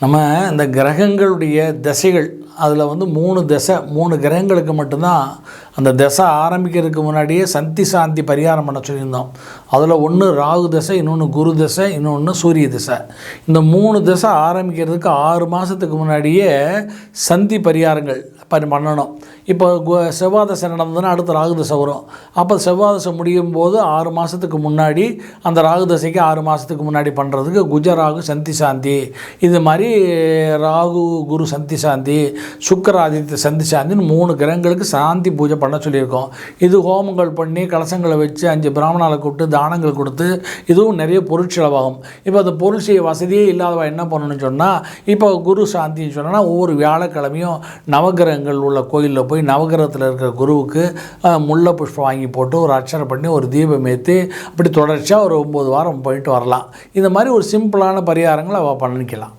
நம்ம இந்த கிரகங்களுடைய திசைகள் அதில் வந்து மூணு திசை மூணு கிரகங்களுக்கு மட்டும்தான் அந்த திசை ஆரம்பிக்கிறதுக்கு முன்னாடியே சந்தி சாந்தி பரிகாரம் பண்ண சொல்லியிருந்தோம். அதில் ஒன்று ராகு திசை இன்னொன்று குரு திசை இன்னொன்று சூரிய திசை. இந்த மூணு திசை ஆரம்பிக்கிறதுக்கு ஆறு மாதத்துக்கு முன்னாடியே சந்தி பரிகாரங்கள் பண்ணி பண்ணணும் இப்போ கு- செவ்வாய் தசை நடந்ததுன்னா அடுத்து ராகு தசை வரும். அப்போ செவ்வாய் தசை முடியும் போது ஆறு மாதத்துக்கு முன்னாடி அந்த ராகு தசைக்கு ஆறு மாதத்துக்கு முன்னாடி பண்ணுறதுக்கு குஜராகு சந்தி சாந்தி. இது மாதிரி ராகு குரு சந்தி சாந்தி சுக்கராதித்ய சந்தி சாந்தின்னு மூணு கிரகங்களுக்கு சாந்தி பூஜை பண்ண சொல்லியிருக்கோம். இது ஹோமங்கள் பண்ணி கலசங்களை வச்சு அஞ்சு பிராமணாலை கூப்பிட்டு தானங்கள் கொடுத்து இதுவும் நிறைய பொருட்செலவாகும் இப்போ அந்த பொருள் செய்ய வசதியே இல்லாதவா என்ன பண்ணணும்னு சொன்னால் இப்போ குரு சாந்தின்னு சொன்னால் ஒவ்வொரு வியாழக்கிழமையும் நவகிரகங்கள் உள்ள கோயிலில் போய் நவகிரகத்தில் இருக்கிற குருவுக்கு முல்லை புஷ்பம் வாங்கி போட்டு ஒரு அர்ச்சனை பண்ணி ஒரு தீபம் ஏற்றி அப்படி தொடர்ச்சியாக ஒரு ஒம்பது வாரம் போயிட்டு வரலாம். இந்த மாதிரி ஒரு சிம்பிளான பரிகாரங்களை அவள் பண்ணிக்கலாம்.